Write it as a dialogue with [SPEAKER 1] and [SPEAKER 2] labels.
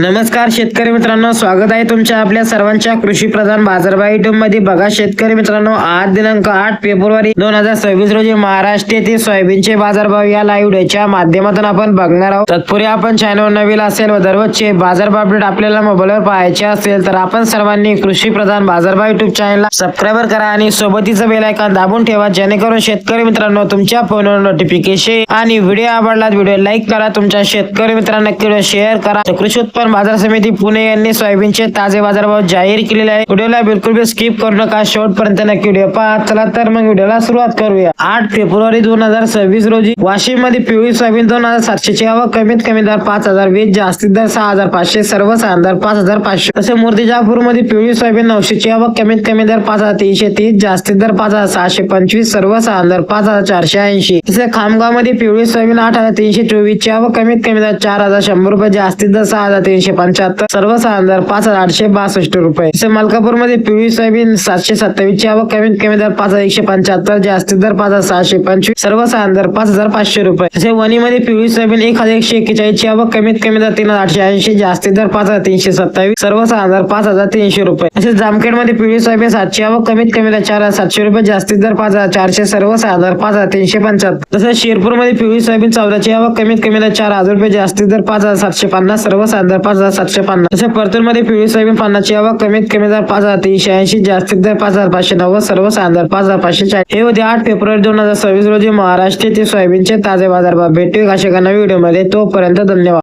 [SPEAKER 1] नमस्कार शेतकरी मित्रांनो स्वागत आहे तुमच्या आपल्या सर्वांच्या कृषी प्रधान बाजारभाव युट्यूबमध्ये. बघा शेतकरी मित्रांनो आज दिनांक आठ फेब्रुवारी दोन हजार सव्वीस रोजी महाराष्ट्र येथील सोयाबीनचे बाजारभाव या लाईव्ह व्हिडिओच्या माध्यमातून आपण बघणार आहोत. तत्पूर्वी आपण चॅनल नवीन असेल व दररोजचे बाजारभाव अपडेट आपल्याला मोबाईलवर पाहायचे असेल तर आपण सर्वांनी कृषी प्रधान बाजारभाव युट्यूब चॅनलला सबस्क्राईबर करा आणि सोबतीचं बेल आयकॉन दाबून ठेवा जेणेकरून शेतकरी मित्रांनो तुमच्या फोनवर नोटिफिकेशन आणि व्हिडिओ आवडला व्हिडिओ लाईक करा तुमच्या शेतकरी मित्रांना शेअर करा. कृषी उत्पन्न बाजार समिती पुणे यांनी सोयाबीनचे ताजे बाजारभाव जाहीर केलेले आहे व्हिडिओला बिलकुल भी स्किप करू नका. शेवटपर्यंत नक्की व्हिडिओ पहा. चला तर मग व्हिडिओला सुरुवात करूया. आठ फेब्रुवारी दोन हजार सव्वीस रोजी वाशिममध्ये पिवळी सोयाबीन दोन हजार सातशेची हवा कमीत कमी दर पाच हजार वीस जास्तीत दर सहा हजार पाचशे सर्वसाधारण दर पाच हजार पाचशे. तसे मूर्तिजापूरमध्ये पिवळी सोयाबीन नऊशेची हवा कमीत कमी दर पाच हजार तीनशे तीस जास्तीत दर पाच हजार सहाशे पंचवीस सर्वसाधारण दर पाच हजार चारशे ऐंशी. तसे खामगावमध्ये पिवळी सोयाबीन आठ हजार तीनशे चोवीस ची हवा कमीत कमी दर चार हजार शंभर रुपये जास्तीत दर सहा हजार तीनशे पंच्याहत्तर सर्वसाधारण पाच हजार आठशे बासष्ट रुपये. तसे मलकापूरमध्ये पिवळी सोयाबीन सातशे सत्तावीस ची आवक कमीत कमी दर पाच हजार एकशे पंच्याहत्तर जास्तीत दर पाच हजार सहाशे पंचवीस सर्वसाधारण दर पाच हजार पाचशे रुपये. तसे वणी मध्ये पिवळी सोयाबीन एक हजार एकशे एक्केचाळीस ची आवक कमीत कमी दर तीन हजार आठशे ऐंशी जास्तीत दर पाच हजार तीनशे सत्तावीस सर्वसाधारण दर पाच हजार तीनशे रुपये. तसेच जामखेडमध्ये पिवळी सोयाबीन सातशे आवक कमीत कमी दर चार हजार सातशे रुपये जास्तीत दर पाच हजार चारशे सर्व सहा हजार पाच हजार तीनशे पंच्याहत्तर. तसेच शिरपूरमध्ये पिवळी सोयाबीन चौदाची आवक कमीत कमी दर चार हजार रुपये जास्तीत दर पाच हजार सातशे पन्नास सर्वसाधारण हजार पाच हजार सातशे पन्नास. तसे परतूरमध्ये पिवळी सोयाबीन पानाची आवक कमीत कमी दर पाच हजार तीनशे ऐंशी जास्तीत दर पाच हजार पाचशे नव्वद सर्वसाधारण दर पाच हजार पाचशे चाळीस. हे होते आठ फेब्रुवारी दोन हजार सव्वीस रोजी महाराष्ट्र ते सोयाबीनचे ताजे बाजारभाव. भेटू अशा एका नवीन व्हिडिओमध्ये. तोपर्यंत धन्यवाद.